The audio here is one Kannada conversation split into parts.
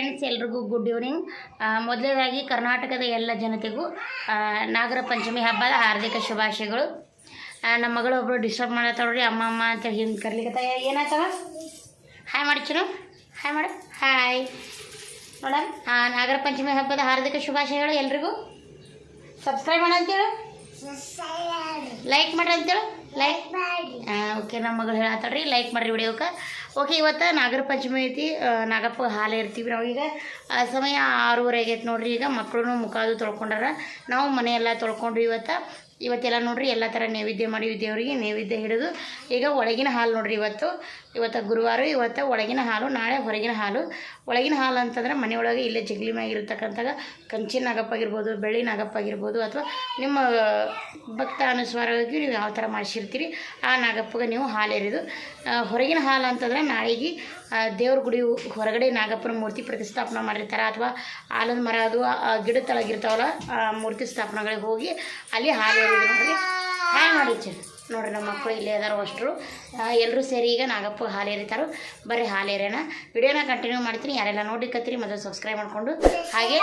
ಫ್ರೆಂಡ್ಸ್ ಎಲ್ರಿಗೂ ಗುಡ್ ಈವ್ನಿಂಗ್ ಮೊದಲನೇದಾಗಿ ಕರ್ನಾಟಕದ ಎಲ್ಲ ಜನತೆಗೂ ನಾಗರ ಪಂಚಮಿ ಹಬ್ಬದ ಹಾರ್ದಿಕ ಶುಭಾಶಯಗಳು. ನಮ್ಮ ಮಗಳು ಒಬ್ಬರು ಡಿಸ್ಟರ್ಬ್ ಮಾಡತ್ತವ್ರಿ ಅಮ್ಮ ಅಮ್ಮ ಅಂತ ಹಿಂಗೆ ಕರ್ಲಿಕ್ಕೆ ಏನಾಯ್ತವ ಹಾಯ್ ಮಾಡಿ ಚಲೋ hi madam hi madam Nagara Panchami ಹಬ್ಬದ ಹಾರ್ದಿಕ ಶುಭಾಶಯಗಳು ಎಲ್ರಿಗೂ. ಸಬ್ಸ್ಕ್ರೈಬ್ ಮಾಡ ಅಂತೇಳು. ಲೈಕ್ ಮಾಡ್ರಿ ಅಂತೇಳು. ಲೈಕ್ ಓಕೆ ನಮ್ಮ ಮಗಳು ಹೇಳತ್ತಾಳ್ರಿ ಲೈಕ್ ಮಾಡಿರಿ ವಿಡಿಯೋಕ್ಕೆ ಓಕೆ ಇವತ್ತು ನಾಗರ ಪಂಚಮಿ ಐತಿ ನಾಗಪ್ಪ ಹಾಲು ಇರ್ತೀವಿ ನಾವು ಈಗ. ಆ, ಸಮಯ ಆರೂವರೆ ಆಗೈತೆ ನೋಡ್ರಿ ಈಗ. ಮಕ್ಕಳು ಮುಖ ಅದು ತೊಳ್ಕೊಂಡಾರ. ನಾವು ಮನೆಯೆಲ್ಲ ತೊಳ್ಕೊಂಡ್ರಿ ಇವತ್ತು. ಇವತ್ತೆಲ್ಲ ನೋಡ್ರಿ ಎಲ್ಲ ಥರ ನೈವೇದ್ಯ ಮಾಡಿವಿ ದೇವರಿಗೆ ನೈವೇದ್ಯ ಹಿಡಿದು ಈಗ ಒಳಗಿನ ಹಾಲು ನೋಡ್ರಿ ಇವತ್ತು. ಇವತ್ತು ಗುರುವಾರ, ಇವತ್ತು ಒಳಗಿನ ಹಾಲು, ನಾಳೆ ಹೊರಗಿನ ಹಾಲು. ಒಳಗಿನ ಹಾಲು ಅಂತಂದ್ರೆ ಮನೆಯೊಳಗೆ ಇಲ್ಲೇ ಜಗಲಿ ಮ್ಯಾಗ ಕಂಚಿ ಕಂಚಿನ ನಾಗಪ್ಪ ಆಗಿರ್ಬೋದು, ಬೆಳ್ಳಿ ನಾಗಪ್ಪ ಆಗಿರ್ಬೋದು ಅಥವಾ ನಿಮ್ಮ ಭಕ್ತ ಅನುಸಾರವಾಗಿ ನೀವು ಯಾವ ಥರ ಮಾಡಿಸಿರ್ತೀರಿ, ಆ ನಾಗಪ್ಪಗೆ ನೀವು ಹಾಲು ಎರೆದು ಹೊರಗಿನ ಹಾಲು ಅಂತಂದ್ರೆ ನಾಳೆಗೆ ದೇವ್ರ ಗುಡಿ ಹೊರಗಡೆ ನಾಗಪ್ಪನ ಮೂರ್ತಿ ಪ್ರತಿಷ್ಠಾಪನೆ ಮಾಡಿರ್ತಾರೆ ಅಥವಾ ಆಲದ ಮರ ಅದು ಗಿಡ ತಳಗಿರ್ತಾವಲ್ಲ ಮೂರ್ತಿ ಸ್ಥಾಪನೆಗಳಿಗೆ ಹೋಗಿ ಅಲ್ಲಿ ಹಾಲು ಎರೆದು ನೋಡ್ರಿ ಹಾಯ್ ಮಾಡಿ ಚ ನೋಡ್ರಿ ನಮ್ಮ ಮಕ್ಕಳು ಇಲ್ಲೇ ಅದಾರ ಅಷ್ಟರು. ಎಲ್ಲರೂ ಸೇರಿ ಈಗ ನಾಗಪ್ಪ ಹಾಲು ಎರಿತಾರೋ ಬರೀ ಹಾಲು ಎರೆಯೋಣ ವಿಡಿಯೋನ ಕಂಟಿನ್ಯೂ ಮಾಡ್ತೀನಿ. ಯಾರೆಲ್ಲ ನೋಡಿಕತ್ತೀರಿ ಮೊದಲು ಸಬ್ಸ್ಕ್ರೈಬ್ ಮಾಡಿಕೊಂಡು. ಹಾಗೆ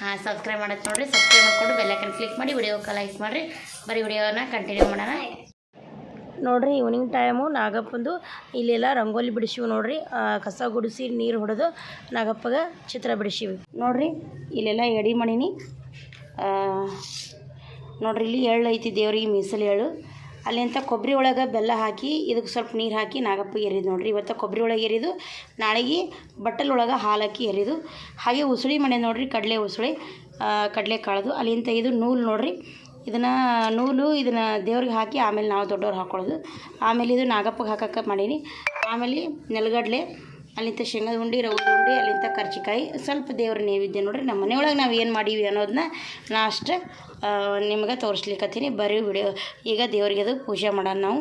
ಹಾಂ ಸಬ್ಸ್ಕ್ರೈಬ್ ಮಾಡತ್ತೆ ನೋಡಿರಿ. ಸಬ್ಸ್ಕ್ರೈಬ್ ಮಾಡ್ಕೊಂಡು ಬೆಲ್ಲೈಕನ್ ಕ್ಲಿಕ್ ಮಾಡಿ ವಿಡಿಯೋಕ್ಕೆ ಲೈಕ್ ಮಾಡಿರಿ. ಬರೀ ವಿಡಿಯೋನ ಕಂಟಿನ್ಯೂ ಮಾಡೋಣ. ನೋಡ್ರಿ ಈವ್ನಿಂಗ್ ಟೈಮು ನಾಗಪ್ಪಂದು ಇಲ್ಲೆಲ್ಲ ರಂಗೋಲಿ ಬಿಡಿಸಿವಿ ನೋಡ್ರಿ. ಕಸ ಗುಡಿಸಿ ನೀರು ಹೊಡೆದು ನಾಗಪ್ಪಗೆ ಚಿತ್ರ ಬಿಡಿಸಿವಿ. ನೋಡ್ರಿ ಇಲ್ಲೆಲ್ಲ ಎಡಿ ಮಣಿನಿ. ನೋಡ್ರಿ ಇಲ್ಲಿ ಎಳ್ಳು ಐತಿ ದೇವ್ರಿಗೆ ಮೀಸಲು ಎಳ್ಳು. ಅಲ್ಲಿಂತ ಕೊಬ್ಬರಿ ಒಳಗೆ ಬೆಲ್ಲ ಹಾಕಿ ಇದಕ್ಕೆ ಸ್ವಲ್ಪ ನೀರು ಹಾಕಿ ನಾಗಪ್ಪಗೆ ಎರಿದು ನೋಡ್ರಿ. ಇವತ್ತು ಕೊಬ್ಬರಿ ಒಳಗೆ ಎರಿದು, ನಾಳೆಗೆ ಬಟ್ಟಲ್ ಒಳಗೆ ಹಾಲು ಹಾಕಿ ಎರಿದು. ಹಾಗೆ ಉಸುಳಿ ಮನೆ ನೋಡ್ರಿ, ಕಡಲೆ ಉಸುಳಿ ಕಡಲೆ ಕಾಳದು. ಅಲ್ಲಿಂದ ಇದು ನೂಲು ನೋಡ್ರಿ. ಇದನ್ನು ನೂಲು ಇದನ್ನು ದೇವ್ರಿಗೆ ಹಾಕಿ ಆಮೇಲೆ ನಾವು ದೊಡ್ಡವ್ರು ಹಾಕ್ಕೊಳ್ಳೋದು ಆಮೇಲೆ ಇದು ನಾಗಪ್ಪಗೆ ಹಾಕಕ್ಕೆ ಮಾಡೀನಿ. ಆಮೇಲೆ ನೆಲಗಡಲೆ ಅಲ್ಲಿಂದ ಶೇಂಗದ ಉಂಡಿ ರವದ ಉಂಡಿ ಅಲ್ಲಿಂದ ಕರ್ಚಿಕಾಯಿ, ಸ್ವಲ್ಪ ದೇವ್ರ ನೈವೇದ್ಯ ನೋಡ್ರಿ ನಮ್ಮ ಮನೆಯೊಳಗೆ ನಾವು ಏನು ಮಾಡೀವಿ ಅನ್ನೋದನ್ನ ನಾ ಅಷ್ಟು ನಿಮ್ಗೆ ತೋರಿಸ್ಲಿಕ್ಕತ್ತೀನಿ ಬರೀ ವಿಡಿಯೋ. ಈಗ ದೇವ್ರಿಗೆ ಅದು ಪೂಜೆ ಮಾಡೋಣ ನಾವು.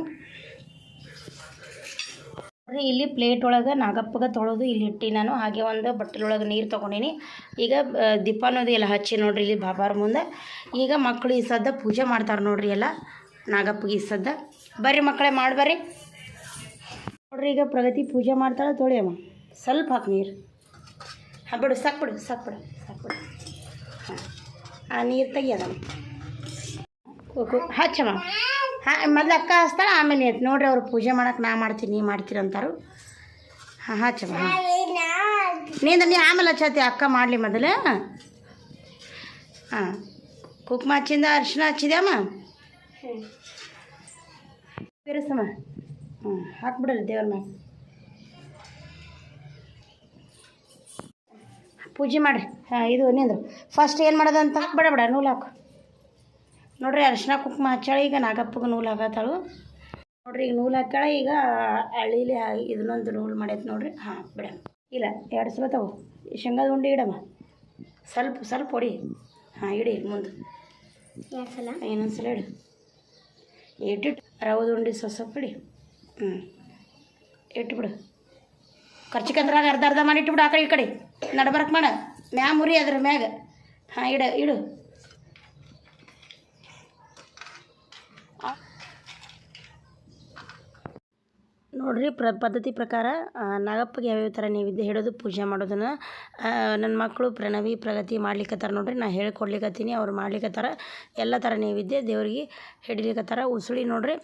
ಇಲ್ಲಿ ಪ್ಲೇಟ್ ಒಳಗೆ ನಾಗಪ್ಪಗೆ ತೊಳೆದು ಇಲ್ಲಿ ಇಟ್ಟು ನಾನು. ಹಾಗೆ ಒಂದು ಬಟ್ಟಲೊಳಗೆ ನೀರು ತೊಗೊಂಡೀನಿ. ಈಗ ದೀಪ ಅನ್ನೋದು ಎಲ್ಲ ಹಚ್ಚಿ ನೋಡ್ರಿ ಇಲ್ಲಿ ಬಾಬಾರ ಮುಂದೆ. ಈಗ ಮಕ್ಕಳು ಈ ಸದ್ದ ಪೂಜೆ ಮಾಡ್ತಾರೆ ನೋಡ್ರಿ ಎಲ್ಲ, ನಾಗಪ್ಪಗೆ ಈ ಸದ್ದ. ಬರ್ರಿ ಮಕ್ಕಳೇ, ಮಾಡಿ ಬರ್ರಿ. ನೋಡ್ರಿ ಈಗ ಪ್ರಗತಿ ಪೂಜೆ ಮಾಡ್ತಾಳೆ ತೊಳೆಯಮ್ಮ ಸ್ವಲ್ಪ ಹಾಕಿ ನೀರು. ಹಾಂ ಬಿಡು ಸಾಕು ಬಿಡು ಸಾಕು ಬಿಡು ಸಾಕು ಬಿಡು. ಹಾಂ ಆ ನೀರು ತೆಗಿಯದಮ್ಮ ಓಕೆ ಹಚ್ಚಮ್ಮ ಹಾಂ ಮೊದಲು ಅಕ್ಕ ಹಚ್ತಾಳೆ ಆಮೇಲೆ ನೀರು ನೋಡ್ರಿ ಅವ್ರು ಪೂಜೆ ಮಾಡಕ್ಕೆ ನಾ ಮಾಡ್ತೀನಿ ನೀ ಮಾಡ್ತೀರಿ ಅಂತಾರು. ಹಾಂ ಹಚ್ಚಮ್ಮ ಹಾಂ. ನೀನು ನೀ ಆಮೇಲೆ ಹಚ್ಚತಿ ಅಕ್ಕ ಮಾಡಲಿ ಮೊದಲು. ಹಾಂ ಕುಕ್ಮ ಹಚ್ಚಿಂದ ಅರ್ಶಿನ ಹಚ್ಚಿದ್ಯಮ್ಮ ಬೆರೆಸಮ್ಮ ಹ್ಞೂ ಹಾಕ್ಬಿಡಲ್ಲ ದೇವ್ರ ಮ್ಯಾಗ. ಪೂಜೆ ಮಾಡಿರಿ. ಹಾಂ ಇದು ನಿಂದ್ರು ಫಸ್ಟ್ ಏನು ಮಾಡೋದಂತ? ಬೇಡ ಬೇಡ ನೂಲು ಹಾಕು. ನೋಡ್ರಿ ಅರ್ಶಿನ ಕುಂಕುಮ ಹಚ್ಚಾಳ ಈಗ ನಾಗಪ್ಪಗೆ ನೂಲು ಹಾಕತ್ತಾಳು. ನೋಡ್ರಿ ಈಗ ನೂಲು ಹಾಕ್ಯಾಳೆ ಈಗ ಹಳ್ಳಿಲಿ ಇದನ್ನೊಂದು ನೂಲು ಮಾಡೈತೆ ನೋಡ್ರಿ. ಹಾಂ ಬಿಡ. ಇಲ್ಲ ಎರಡು ಸಲ ತಗೋ. ಈ ಶೇಂಗಾದ ಉಂಡೆ ಇಡಮ್ಮ. ಸ್ವಲ್ಪ ಸ್ವಲ್ಪ ಹೊಡಿ. ಹಾಂ ಇಡಿ ಮುಂದೆ. ಸಲ? ಇನ್ನೊಂದು ಸಲ ಇಡು. ಇಟ್ಟಿಟ್ಟು ರವದ ಉಂಡೆ ಸ್ವಲ್ಪ ಸ್ವಲ್ಪ ಇಡಿ. ಹ್ಞೂ ಇಟ್ಬಿಡು. ಖರ್ಚಿಕಂದ್ರಾಗ ಅರ್ಧ ಅರ್ಧ ಮಾಡಿ ಇಟ್ಬಿಡು ಆ ಕಡೆ ಈ ಕಡೆ. ನಡ್ಬರ್ಕ್ ಮಾಡ. ಮ್ಯಾ ಮುರಿ ಅದ್ರ ಮ್ಯಾಗ. ಹಾಂ, ಇಡು ಇಡು. ನೋಡ್ರಿ ಪ್ರ ಪದ್ಧತಿ ಪ್ರಕಾರ ನಾಗಪ್ಪಗೆ ಯಾವ್ಯಾವ ಥರ ನೈವೇದ್ಯ ಹಿಡೋದು ಪೂಜೆ ಮಾಡೋದನ್ನು. ನನ್ನ ಮಕ್ಕಳು ಪ್ರಣವಿ, ಪ್ರಗತಿ ಮಾಡ್ಲಿಕ್ಕತ್ತಾರ ನೋಡಿರಿ, ನಾ ಹೇಳ್ಕೊಡ್ಲಿಕ್ಕತ್ತೀನಿ ಅವ್ರು ಮಾಡ್ಲಿಕ್ಕತ್ತಾರ ಎಲ್ಲ ಥರ ನೈವೇದ್ಯ ದೇವ್ರಿಗೆ ಹಿಡಿಲಿಕ್ಕತ್ತಾರ ಉಸುಳಿ ನೋಡಿರಿ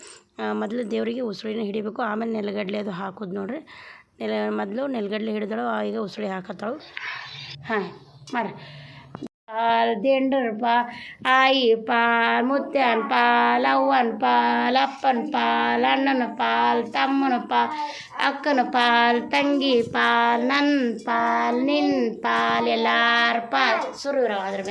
ಮೊದ್ಲು ದೇವರಿಗೆ ಉಸುಳಿನ ಹಿಡಿಬೇಕು, ಆಮೇಲೆ ನೆಲಗಡಲೆ ಅದು ಹಾಕೋದು ನೋಡಿರಿ. ನೆಲ, ಮೊದಲು ನೆಲಗಡಲೆ ಹಿಡಿದಳು, ಈಗ ಉಸುಳಿ ಹಾಕತ್ತಾಳು. ಹಾಂ ಮಾಡ್ರಿ ಪಾಲ್ ದಿಂಡ್ರ ಪಾ ಆಯಿ ಪಾಲ್ ಮುತ್ಯನ್ ಪಾಲ್ ಅವ್ವನ ಪಾಲ್ ಅಪ್ಪನ ಪಾಲ್ ಅಣ್ಣನ ಪಾಲ್ ತಮ್ಮನ ಪಾಲ್ ಅಕ್ಕನ ಪಾಲ್ ತಂಗಿ ಪಾಲ್ ನನ್ನ ಪಾಲ್ ನಿನ್ನ ಪಾಲ್ ಎಲ್ಲಾರ ಪಾಲ್ ಸುರು ಇರವ ಅದ್ರ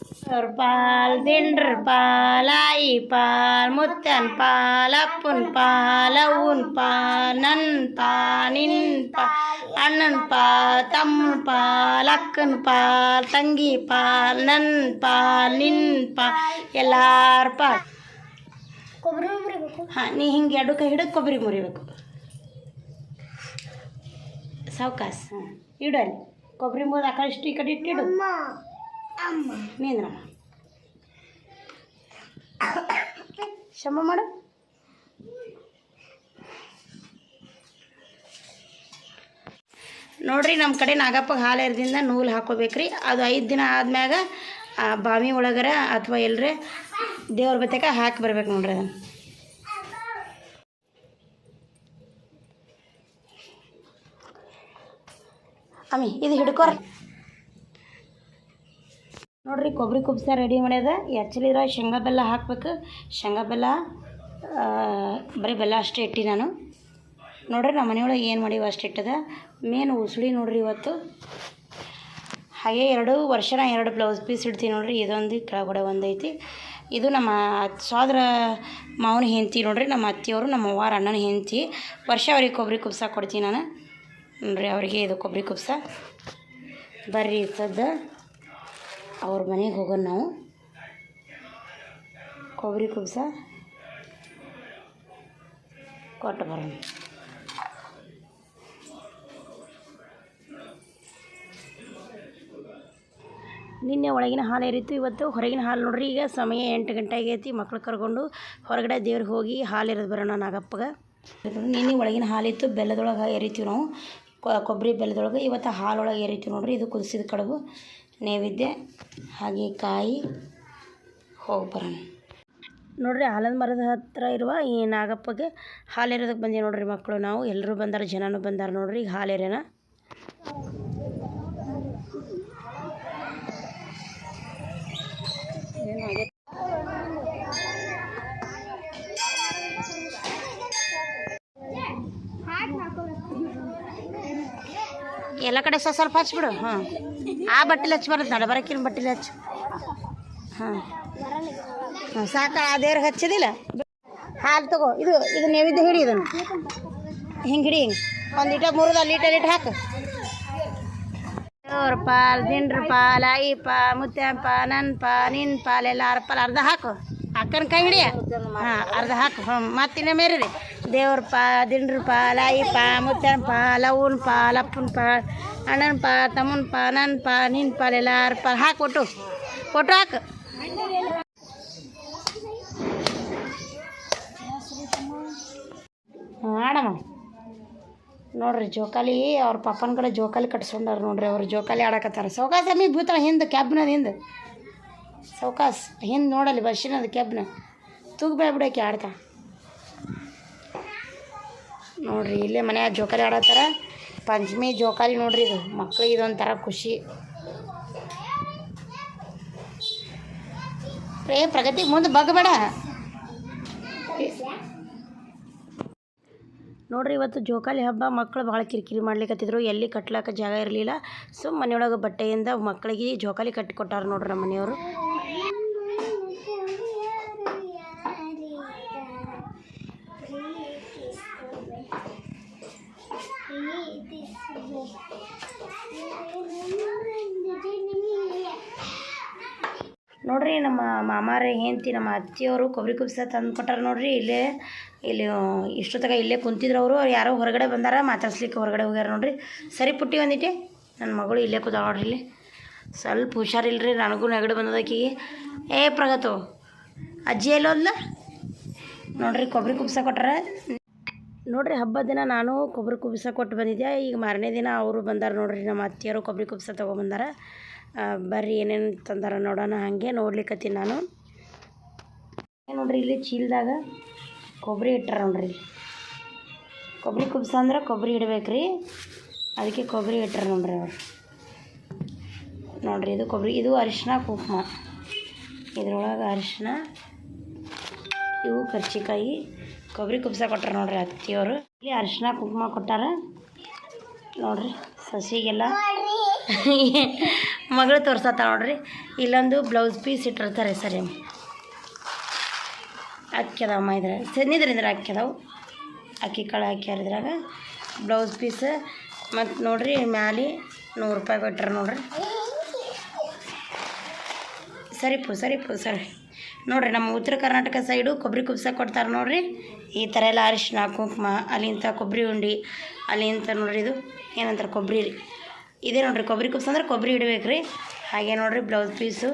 ಮ್ಯಾಗ ಅವ್ರ ಪಾಲ್ ದಿಂಡ್ರ ಪಾಲ್ ಆಯಿ ಪಾಲ್ ಮುತ್ತನ್ ಪಾಲ್ ಅಪ್ಪನ ಪಾಲ್ ಅವ್ವನ ಪಾಲ್ ನನ್ನ ಪಾಲ್ ನಿನ್ನ ಪಾಲ್ ಅಣ್ಣನ ಪಾಲ್ ತಮ್ಮನ ಪಾಲ್ ಅಕ್ಕನ ಪಾಲ್ ತಂಗಿ ಪಾಲ್ ನನ್ನ ಪಾಲ್ ನಿನ್ನ ಪಾಲ್ ಎಲ್ಲಾರ ಪಾಲ್ ಕೊಬ್ಬರಿ ಮುರಿಬೇಕು ಹಾಂ ನೀ ಹಿಂಗೆ ಎರಡು ಕೈ ಹಿಡಿದು ಕೊಬ್ಬರಿ ಮುರಿಬೇಕು ಸಾವಕಾಶ ಹಾಂ ಇಡು ಅಲ್ಲಿ ಕೊಬ್ಬರಿ ಮುರಿದು ಆ ಕಡೆ ಇಷ್ಟು ಈ ಕಡೆ ಇಟ್ಟಿಡು ಅಮ್ಮ ಅಮ್ಮ ನೀಂದ್ರಮ್ಮ. ಮಾಡು. ನೋಡ್ರಿ ನಮ್ಮ ಕಡೆ ನಾಗಪ್ಪಗೆ ಹಾಲು ಎರ್ದಿಂದ ನೂಲು ಹಾಕೋಬೇಕ್ರಿ. ಅದು ಐದು ದಿನ ಆದ್ಮ್ಯಾಗ, ಆ, ಬಾವಿ ಒಳಗರ ಅಥವಾ ಎಲ್ಲರೇ ದೇವ್ರ ಬತ್ತಕ ಹಾಕಿ ಬರ್ಬೇಕು ನೋಡ್ರಿ ಅದನ್ನು. ಅಮ್ಮಿ, ಇದು ಹಿಡ್ಕೊರ. ನೋಡ್ರಿ ಕೊಬ್ಬರಿ ಕುಬ್ಸ ರೆಡಿ ಮಾಡ್ಯದ. ಎಚ್ಚಲಿದ್ರ ಶೇಂಗಾ ಬೆಲ್ಲ ಹಾಕ್ಬೇಕು. ಶೇಂಗಾ ಬೆಲ್ಲ ಬರೀ ಬೆಲ್ಲ ಅಷ್ಟೇ ಇಟ್ಟಿ ನಾನು. ನೋಡ್ರಿ ನಮ್ಮ ಮನೆಯೊಳಗೆ ಏನು ಮಾಡೀವಿ ಅಷ್ಟು ಇಟ್ಟದ. ಮೇನ್ ಉಸುಳಿ ನೋಡ್ರಿ ಇವತ್ತು. ಹಾಗೆ ಎರಡು ವರ್ಷ ಎರಡು ಬ್ಲೌಸ್ ಪೀಸ್ ಇಡ್ತೀನಿ ನೋಡ್ರಿ. ಇದೊಂದು, ಕೆಳಗಡೆ ಒಂದೈತಿ ಇದು ನಮ್ಮ ಸೋದರ ಮಾವನ ಹೆಂಡತಿ ನೋಡ್ರಿ. ನಮ್ಮ ಅತ್ತಿಯವರು, ನಮ್ಮ ಅವ್ವಾರ ಅಣ್ಣನ ಹೆಂಡತಿ. ವರ್ಷ ಅವ್ರಿಗೆ ಕೊಬ್ಬರಿ ಕುಬ್ಸ ಕೊಡ್ತೀನಿ ನಾನು. ನೋಡ್ರಿ ಅವರಿಗೆ ಇದು ಕೊಬ್ಬರಿ ಕುಬ್ಸ. ಬರ್ರಿ ಸದ್ದ. ಅವ್ರ ಮನೆಗೆ ಹೋಗೋಣ ನಾವು. ಕೊಬ್ಬರಿ ಕುಬ್ಸ. ಕೊಟ್ಟು ಬರೋಣ. ನಿನ್ನೆ ಒಳಗಿನ ಹಾಲು ಏರಿತ್ತು, ಇವತ್ತು ಹೊರಗಿನ ಹಾಲು ನೋಡ್ರಿ, ಈಗ ಸಮಯ ಎಂಟು ಗಂಟೆ ಆಗೈತಿ, ಮಕ್ಳು ಕರ್ಕೊಂಡು ಹೊರಗಡೆ ದೇವ್ರಿಗೆ ಹೋಗಿ ಹಾಲು ಇರೋದು ಬರೋಣ ನಾಗಪ್ಪಗೆ. ನಿನ್ನೆ ಒಳಗಿನ ಹಾಲಿತ್ತು ಬೆಲ್ಲದೊಳಗೆ ಎರಿತೀವಿ ನಾವು ಕೊಬ್ಬರಿ ಬೆಲ್ಲದೊಳಗೆ, ಇವತ್ತು ಹಾಲೊಳಗೆ ಎರಿತೀವಿ ನೋಡ್ರಿ, ಇದು ಕುದಿಸಿದ ಕಡುಬು. ನೈವೇದ್ಯ, ಹಾಗೆ ಕಾಯಿ ಹೋಗಿ ಬರೋಣ ನೋಡ್ರಿ ಆಲದ ಮರದ ಹತ್ರ ಇರುವ ಈ ನಾಗಪ್ಪಗೆ ಹಾಲು ಬಂದೀವಿ ನೋಡ್ರಿ ಮಕ್ಕಳು. ನಾವು ಎಲ್ಲರೂ ಬಂದಾರ, ಜನನೂ ಬಂದಾರ ನೋಡ್ರಿ ಈಗ ಹಾಲು ಎಲ್ಲ ಕಡೆ ಸ್ವಲ್ಪ ಸ್ವಲ್ಪ ಹಚ್ಬಿಡು ಹಾಂ. ಆ ಬಟ್ಟೆಲಿ ನಡ, ಬರಕಿನ ಬಟ್ಟೆಲಿ ಹಚ್ಚು. ಹಾಂ. ಹಾಂ, ಸಾಕ, ಆ ದೇವ್ರಿಗೆ ಹಚ್ಚದಿಲ್ಲ? ಹಾಲು ತಗೋ, ಇದು ಇದು ನೈವೇದ್ಯ ಹಿಡಿ ಇದನ್ನು. ಹಿಂಗೆ ಹಿಡಿ ಹಿಂಗೆ. ಒಂದು ಲೀಟರ್ ಮೂರದ ಲೀಟರ್ ಲೀಟರ್ ಹಾಕು. ದೇವ್ರ ಪಾಲ್ ದಿಂಡ್ರ ಪಾಲ್, ಐ ಪಾ ನನ್ನ ಪಾ ನಿನ್ನ ಪಾಲ್, ಎಲ್ಲ ಅರ್ಪಾಲ್ ಅರ್ಧ ಹಾಕು. ಅಕ್ಕನ ಕೈ ಹಿಡಿಯ? ಹಾಂ, ಅರ್ಧ ಹಾಕು. ಹ್ಞೂ ಮತ್ತಿನ್ನ ಮೇರಿ ದೇವ್ರ ಪಾ ದಿಂಡ್ರ ಪಾಲ ಈ ಪಾ ಮುತ್ತನ ಪಾಲವ್ನ ಅವನ ಪಾಲ್ ಅಣ್ಣನ ಪಾ, ತಮ್ಮನ ಪಾ ನನ್ನ ಪಾ ನಿನ್ನ ಪಾಲ್ ಎಲ್ಲಾರ ಪಾಲ್ ಹಾಕು ಕೊಟ್ಟು ಒಟ್ಟು ಹಾಕು. ಆಡಮ್ಮ ನೋಡ್ರಿ, ಜೋಕಾಲಿ, ಅವ್ರ ಪಪ್ಪನ ಕಡೆ ಜೋಕಾಲಿ ಕಟ್ಸ್ಕೊಂಡಾರ ನೋಡ್ರಿ, ಅವ್ರು ಜೋಕಾಲಿ ಆಡಕತ್ತಾರ. ಸೌಕಾಸ ಅಮ್ಮಿ ಬೀತಾಳ ಹಿಂದೆ ಕ್ಯಾಬ್ನದ ಹಿಂದೆ. ಸೌಕಾಸ್, ಹಿಂದೆ ನೋಡಲಿ ಬಸ್ಸಿನದು ಕ್ಯಾಬ್ನ. ತೂಗ್ ಬಿಡೋಕೆ ಆಡ್ತಾ ನೋಡ್ರಿ, ಇಲ್ಲೇ ಮನ್ಯಾಗ ಜೋಕಾಲಿ ಆಡತ್ತಾರ. ಪಂಚಮಿ ಜೋಕಾಲಿ ನೋಡ್ರಿ ಇದು. ಮಕ್ಳಿಗೆ ಇದೊಂಥರ ಖುಷಿ. ರೇ ಪ್ರಗತಿ, ಮುಂದೆ ಬಗ್ಬೇಡ ನೋಡ್ರಿ, ಇವತ್ತು ಜೋಕಾಲಿ ಹಬ್ಬ ಮಕ್ಕಳು ಭಾಳ ಕಿರಿಕಿರಿ ಮಾಡ್ಲಿಕ್ಕತ್ತಿದ್ರು ಎಲ್ಲಿ ಕಟ್ಲಾಕ ಜಾಗ ಇರಲಿಲ್ಲ. ಸೊ ಮನೆಯೊಳಗೆ ಬಟ್ಟೆಯಿಂದ ಮಕ್ಕಳಿಗೆ ಜೋಕಾಲಿ ಕಟ್ಟಿ ಕೊಟ್ಟಾರ ನೋಡ್ರಿ ನಮ್ಮ ಮನೆಯವರು ನೋಡ್ರಿ ನಮ್ಮ ಮಾಮಾರ ಹೆಂಡತಿ, ನಮ್ಮ ಅತ್ತಿಯವರು ಕೊಬ್ಬರಿ ಕುಬ್ಸ ತಂದು ಕೊಟ್ಟಾರ ನೋಡ್ರಿ. ಇಲ್ಲೇ, ಇಲ್ಲಿ, ಇಷ್ಟೊತ್ತಾಗ ಇಲ್ಲೇ ಕುಂತಿದ್ರು ಅವರು. ಯಾರೋ ಹೊರಗಡೆ ಬಂದಾರ, ಮಾತಾಡ್ಸ್ಲಿಕ್ಕೆ ಹೊರಗಡೆ ಹೋಗ್ಯಾರ ನೋಡ್ರಿ. ಸರಿ ಪುಟ್ಟಿ ಒಂದಿಟ್ಟೆ ನನ್ನ ಮಗಳು ಇಲ್ಲೇ ಕೂತಾಳ ನೋಡ್ರಿ ಇಲ್ಲಿ. ಸ್ವಲ್ಪ ಹುಷಾರಿಲ್ರಿ, ನನಗೂ ನೆಗಡಿ ಬಂದದಕ್ಕಿಗೆ ಏ ಪ್ರಗತು, ಅಜ್ಜಿ ಎಲ್ಲೋದ್ಲ ನೋಡ್ರಿ, ಕೊಬ್ಬರಿ ಕುಬ್ಸ ಕೊಟ್ಟಾರ. ನೋಡ್ರಿ, ಹಬ್ಬದ ದಿನ ನಾನು ಕೊಬ್ಬರಿ ಕುಬ್ಸ ಕೊಟ್ಟು ಬಂದಿದ್ದೆ ಈಗ ಮಾರನೇ ದಿನ ಅವರು ಬಂದಾರ ನೋಡ್ರಿ, ನಮ್ಮ ಅತ್ತಿಯರು ಕೊಬ್ಬರಿ ಕುಬ್ಸ ತೊಗೊಬಂದಾರ. ಬರ್ರಿ ಏನೇನು ತಂದಾರ ನೋಡೋಣ, ಹಾಗೆ ನೋಡ್ಲಿಕ್ಕತ್ತೀನಿ ನಾನು. ನೋಡ್ರಿ, ಇಲ್ಲಿ ಚೀಲದಾಗ ಕೊಬ್ಬರಿ ಇಟ್ಟಾರ ನೋಡ್ರಿ. ಕೊಬ್ಬರಿ ಕುಬ್ಸ ಅಂದ್ರೆ ಕೊಬ್ಬರಿ ಇಡ್ಬೇಕ್ರಿ. ಅದಕ್ಕೆ ಕೊಬ್ಬರಿ ಇಟ್ಟಾರ ನೋಡ್ರಿ ಅವ್ರು. ನೋಡ್ರಿ, ಇದು ಕೊಬ್ಬರಿ ಇದು ಅರಿಶಿನ ಕುಂಕುಮ. ಇದ್ರೊಳಗೆ ಅರಿಶಿನ ಇವು ಕರ್ಚಿಕಾಯಿ ಕೊಬ್ಬರಿ ಕುಬ್ಸ ಕೊಟ್ಟಾರ ನೋಡ್ರಿ ಅತ್ತಿಯವರು. ಇಲ್ಲಿ ಅರಿಶಿನ ಕುಂಕುಮ ಕೊಟ್ಟಾರ. ನೋಡ್ರಿ, ಸಸಿಗೆಲ್ಲ. ಮಗಳು ತೋರ್ಸತ್ತ ನೋಡ್ರಿ. ಇಲ್ಲೊಂದು ಬ್ಲೌಸ್ ಪೀಸ್ ಇಟ್ಟಿರ್ತಾರೆ ಸರಿ. ಅಕ್ಕಿ ಅದಾವಮ್ಮ ಇದ್ರೆ ಸನ್ನಿದ್ರಿಂದ ಅಕ್ಕಿ ಕಾಳು ಹಾಕ್ಯಾರ ಇದ್ರಾಗ. ಬ್ಲೌಸ್ ಪೀಸ್ ಮತ್ತು ನೋಡ್ರಿ ಮ್ಯಾಲೆ ನೂರು ರೂಪಾಯಿ ಕೊಟ್ಟರೆ ನೋಡ್ರಿ. ಸರಿ ಪು ಸರಿ ಪು, ಸರಿ. ನೋಡ್ರಿ ನಮ್ಮ ಉತ್ತರ ಕರ್ನಾಟಕ ಸೈಡು ಕೊಬ್ಬರಿ ಕುಬ್ಸ ಕೊಡ್ತಾರೆ ನೋಡ್ರಿ. ಈ ಥರ ಎಲ್ಲ ಅರಿಶಿನ ಕುಂಕುಮ ಅಲ್ಲಿಂದ ಕೊಬ್ಬರಿ ಉಂಡಿ ಅಲ್ಲಿಂದ ನೋಡ್ರಿ ಇದು. ಏನಂತಾರೆ ಕೊಬ್ಬರಿ ರೀ. ಇದೇ ನೋಡಿರಿ ಕೊಬ್ಬರಿ ಕುಬ್ಸ ಅಂದ್ರೆ ಕೊಬ್ಬರಿ ಇಡಬೇಕು ರೀ. ಹಾಗೆ ನೋಡಿರಿ ಬ್ಲೌಸ್ ಪೀಸು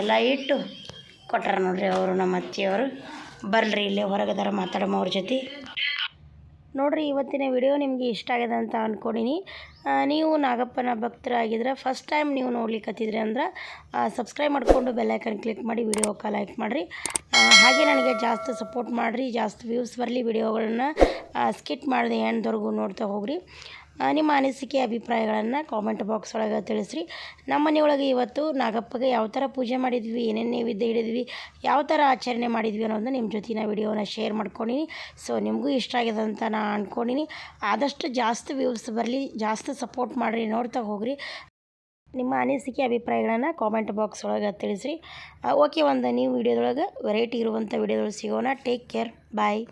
ಎಲ್ಲ ಇಟ್ಟು ಕೊಟ್ಟಾರ ನೋಡಿರಿ ಅವರು ನಮ್ಮ ಅತ್ತಿಯವರು. ಬರಲ್ರಿ ಇಲ್ಲೇ ಹೊರಗದಾರ ಮಾತಾಡಮ್ಮ ಅವ್ರ ಜೊತೆ. ನೋಡಿರಿ ಇವತ್ತಿನ ವಿಡಿಯೋ ನಿಮಗೆ ಇಷ್ಟ ಆಗಿದೆ ಅಂತ ಅಂದ್ಕೊಂಡಿನಿ ನೀವು ನಾಗಪ್ಪನ ಭಕ್ತರಾಗಿದ್ರೆ ಫಸ್ಟ್ ಟೈಮ್ ನೀವು ನೋಡ್ಲಿಕ್ಕತ್ತಿದ್ರಿ ಅಂದ್ರೆ ಸಬ್ಸ್ಕ್ರೈಬ್ ಮಾಡಿಕೊಂಡು ಬೆಲ್ಲೈಕನ್ ಕ್ಲಿಕ್ ಮಾಡಿ ವಿಡಿಯೋಕ್ಕೆ ಲೈಕ್ ಮಾಡಿರಿ. ಹಾಗೆ ನನಗೆ ಜಾಸ್ತಿ ಸಪೋರ್ಟ್ ಮಾಡಿರಿ, ಜಾಸ್ತಿ ವ್ಯೂಸ್ ಬರಲಿ ವಿಡಿಯೋಗಳನ್ನ ಸ್ಕಿಟ್ ಮಾಡಿದೆ ಎಂಡ್ವರೆಗೂ ನೋಡ್ತಾ ಹೋಗ್ರಿ. ನಿಮ್ಮ ಅನಿಸಿಕೆ ಅಭಿಪ್ರಾಯಗಳನ್ನು ಕಾಮೆಂಟ್ ಬಾಕ್ಸ್ ಒಳಗೆ ತಿಳಿಸ್ರಿ. ನಮ್ಮ ಮನೆಯೊಳಗೆ ಇವತ್ತು ನಾಗಪ್ಪಗೆ ಯಾವ ಥರ ಪೂಜೆ ಮಾಡಿದ್ವಿ, ಏನೇನು ನೈವೇದ್ಯ ಹಿಡಿದ್ವಿ ಯಾವ ಥರ ಆಚರಣೆ ಮಾಡಿದ್ವಿ ಅನ್ನೋದನ್ನ ನಿಮ್ಮ ಜೊತೆ ನಾ ವಿಡಿಯೋನ ಶೇರ್ ಮಾಡ್ಕೊಂಡಿನಿ. ಸೊ ನಿಮಗೂ ಇಷ್ಟ ಆಗಿದೆ ಅಂತ ನಾನು ಅಂದ್ಕೊಂಡಿನಿ ಆದಷ್ಟು ಜಾಸ್ತಿ ವ್ಯೂಸ್ ಬರಲಿ, ಜಾಸ್ತಿ ಸಪೋರ್ಟ್ ಮಾಡಿರಿ, ನೋಡ್ತಾ ಹೋಗ್ರಿ. ನಿಮ್ಮ ಅನಿಸಿಕೆ ಅಭಿಪ್ರಾಯಗಳನ್ನು ಕಾಮೆಂಟ್ ಬಾಕ್ಸ್ ಒಳಗೆ ತಿಳಿಸ್ರಿ. ಓಕೆ ಒಂದು ನೀವು ವಿಡಿಯೋದೊಳಗೆ ವೆರೈಟಿ ಇರುವಂಥ ವಿಡಿಯೋದೊಳಗೆ ಸಿಗೋಣ. Take care bye